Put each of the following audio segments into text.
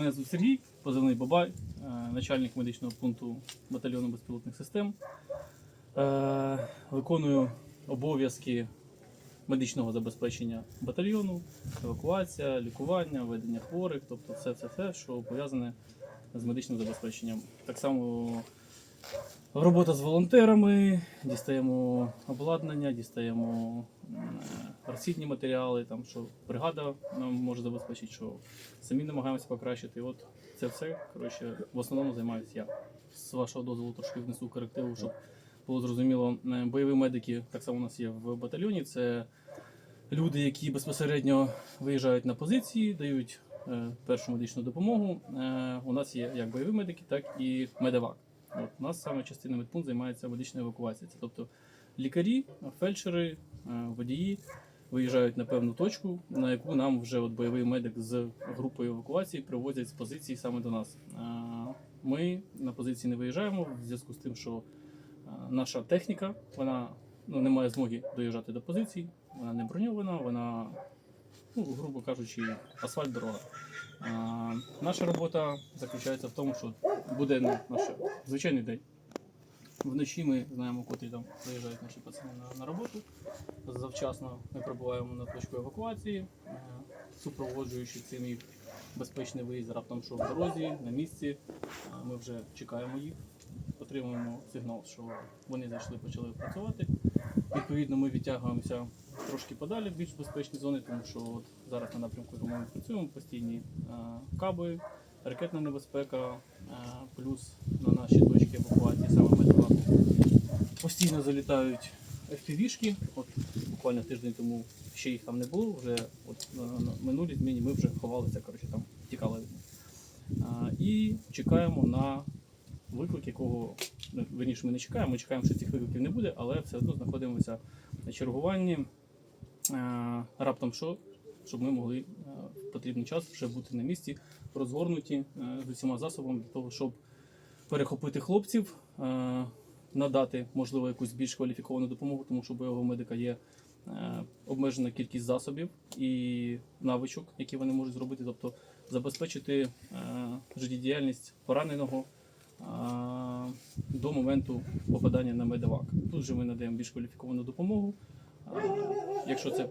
Мене звуть Сергій, позивний Бабай, е, начальник медичного пункту батальйону безпілотних систем. Е, Виконую обов'язки медичного забезпечення батальйону, евакуація, лікування, ведення хворих, тобто все, все, все, що пов'язане з медичним забезпеченням. Так само робота з волонтерами, дістаємо обладнання, дістаємо е, матеріали, там, що бригада нам може забезпечити, що самі намагаємося покращити. От це все коротше, в основному займаюся я. З вашого дозволу трошки внесу корективу, щоб було зрозуміло. Е, Бойові медики так само у нас є в батальйоні. Це люди, які безпосередньо виїжджають на позиції, дають е, першу медичну допомогу. Е, у нас є як бойові медики, так і медевак. От, у нас саме частина медпункт займається медичною евакуацією. Це тобто лікарі, фельдшери, водії виїжджають на певну точку, на яку нам вже от бойовий медик з групою евакуації привозять з позиції саме до нас. Е, Ми на позиції не виїжджаємо в зв'язку з тим, що е, наша техніка вона ну, не має змоги доїжджати до позицій, вона не броньована, вона, ну, грубо кажучи, асфальт дорога. Наша робота заключається в тому, що буде наш звичайний день. Вночі ми знаємо, котрі там приїжджають наші пацани на, на роботу. Завчасно ми прибуваємо на точку евакуації, е, супроводжуючи цим їх безпечний виїзд раптом, що в дорозі, на місці. Е, Ми вже чекаємо їх, отримуємо сигнал, що вони зайшли, почали працювати. Відповідно, ми відтягуємося трошки подалі в більш безпечні зони, тому що от зараз на напрямку, якому ми працюємо, постійні е, каби, ракетна небезпека, плюс на наші точки евакуації, саме металаку, постійно залітають FPV-шки. От буквально тиждень тому ще їх там не було. Вже от на, на минулій зміні ми вже ховалися, коротше, там тікали від них. І чекаємо на виклик, якого ну, верніше ми не чекаємо. Ми чекаємо, що цих викликів не буде, але все одно знаходимося на чергуванні. А, раптом що, щоб ми могли потрібний час вже бути на місці, розгорнуті з усіма засобами для того, щоб перехопити хлопців, надати, можливо, якусь більш кваліфіковану допомогу, тому що бойового медика є е, обмежена кількість засобів і навичок, які вони можуть зробити, тобто забезпечити е, життєдіяльність пораненого е, до моменту попадання на медевак. Тут же ми надаємо більш кваліфіковану допомогу. Е, Якщо це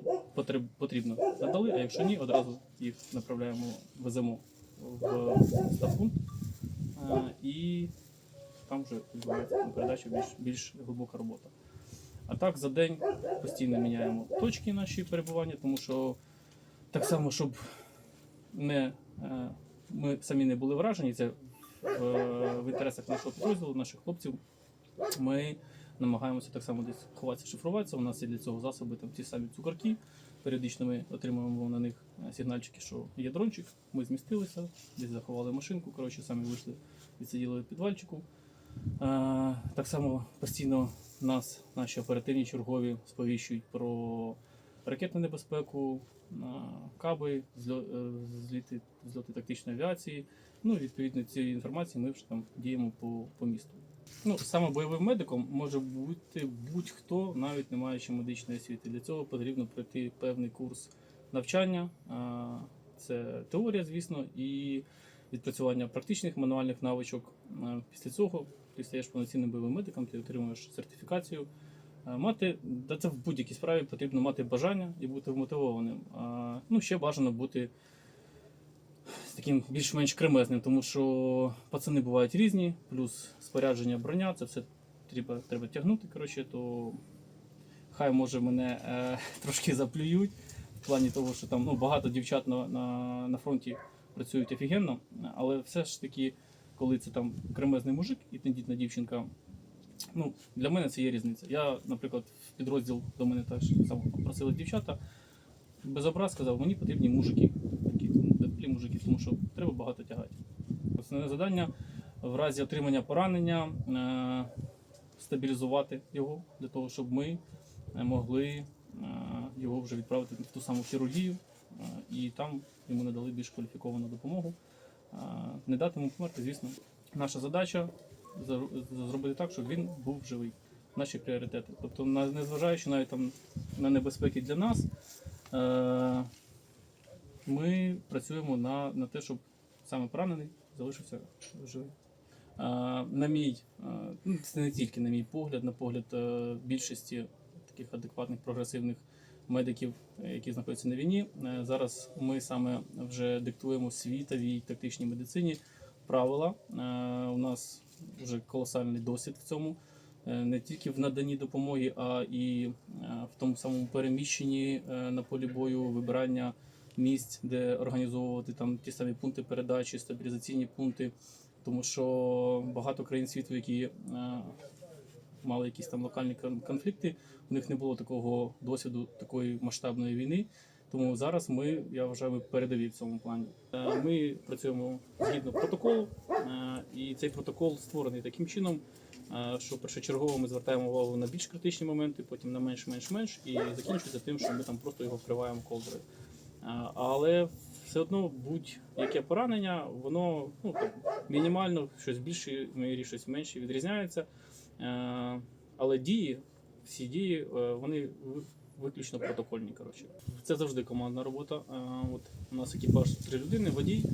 потрібно, надали, а якщо ні, одразу їх направляємо, веземо в ставпункт. Е, І там вже відбувається на передачі більш, більш глибока робота. А так за день постійно міняємо точки наші перебування, тому що так само, щоб не, е, ми самі не були вражені, це в, в інтересах нашого підрозділу, наших хлопців. Ми намагаємося так само десь ховатися, шифруватися. У нас є для цього засоби, там ті самі цукорки. Періодично ми отримуємо на них е, сигнальчики, що є дрончик. Ми змістилися, десь заховали машинку. Коротше, самі вийшли, відсиділи в підвальчику. Е, Так само постійно нас, наші оперативні чергові, сповіщують про ракетну небезпеку, е, каби, зліти, зльоти тактичної авіації. Ну, відповідно цієї інформації ми вже там діємо по, по місту. Ну, саме бойовим медиком може бути будь-хто, навіть не маючи медичної освіти. Для цього потрібно пройти певний курс навчання. Це теорія, звісно, і відпрацювання практичних мануальних навичок. Після цього ти стаєш повноцінним бойовим медиком, ти отримуєш сертифікацію. Мати, да це в будь-якій справі потрібно мати бажання і бути вмотивованим. Ну, ще бажано бути таким більш-менш кремезним, тому що пацани бувають різні, плюс спорядження броня, це все треба, треба тягнути. Коротше, то хай може мене е, трошки заплюють в плані того, що там ну, багато дівчат на, на, на фронті працюють офігенно, але все ж таки, коли це там кремезний мужик і тендітна дівчинка, ну, для мене це є різниця. Я, наприклад, в підрозділ до мене теж просили дівчата. Без образ сказав, мені потрібні мужики, теплі мужики, тому що треба багато тягати. Основне завдання в разі отримання поранення е, стабілізувати його для того, щоб ми е, могли е, його вже відправити в ту саму хірургію, і там йому надали більш кваліфіковану допомогу. Не дати йому померти, звісно. Наша задача зробити так, щоб він був живий. Наші пріоритети. Тобто, незважаючи навіть там на небезпеки для нас, ми працюємо на, на те, щоб саме поранений, залишився живий. Е, На мій, ну, це не тільки на мій погляд, на погляд е, більшості таких адекватних прогресивних медиків, які знаходяться на війні. е, Зараз ми саме вже диктуємо світовій тактичній медицині правила. Е, У нас вже колосальний досвід в цьому. Не тільки в наданні допомоги, а і в тому самому переміщенні на полі бою, вибирання місць, де організовувати там ті самі пункти передачі, стабілізаційні пункти. Тому що багато країн світу, які е, мали якісь там локальні кон- конфлікти, у них не було такого досвіду такої масштабної війни. Тому зараз ми, я вважаю, передові в цьому плані. Е, Ми працюємо згідно протоколу, е, і цей протокол створений таким чином, що першочергово ми звертаємо увагу на більш критичні моменти, потім на менш, менш, менш, і закінчується тим, що ми там просто його вкриваємо ковдрою. Але все одно будь-яке поранення, воно ну, там, мінімально щось більше, в мірі щось менше відрізняється. Е, Але дії, всі дії, е, вони виключно протокольні. Коротше. Це завжди командна робота. Е, От у нас екіпаж три людини, водій.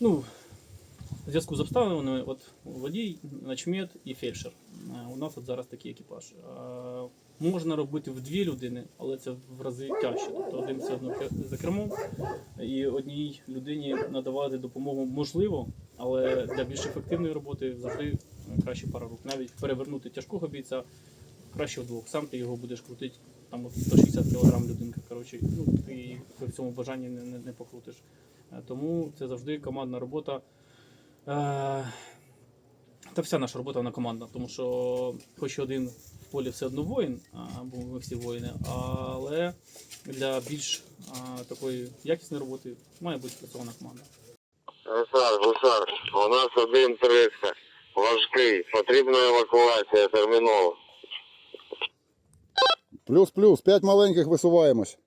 Ну, в зв'язку з обставинами, от водій, начмет і фельдшер. Е, У нас от зараз такий екіпаж. Е, Можна робити в дві людини, але це в рази тяжче. Тобто один все одно за кермом, і одній людині надавати допомогу можливо, але для більш ефективної роботи завжди краще пара рук. Навіть перевернути тяжкого бійця краще вдвох. Сам ти його будеш крутити там от 160 кг людинка. Коротше, ну ти при цьому бажанні не, не, не покрутиш. Е, Тому це завжди командна робота. Та вся наша робота вона командна, тому що хоч один в полі все одно воїн, а, бо ми всі воїни, але для більш а, такої якісної роботи має бути працьована команда. Гусар, гусар, у нас один 300. Важкий. Потрібна евакуація терміново. Плюс-плюс, п'ять маленьких висуваємось.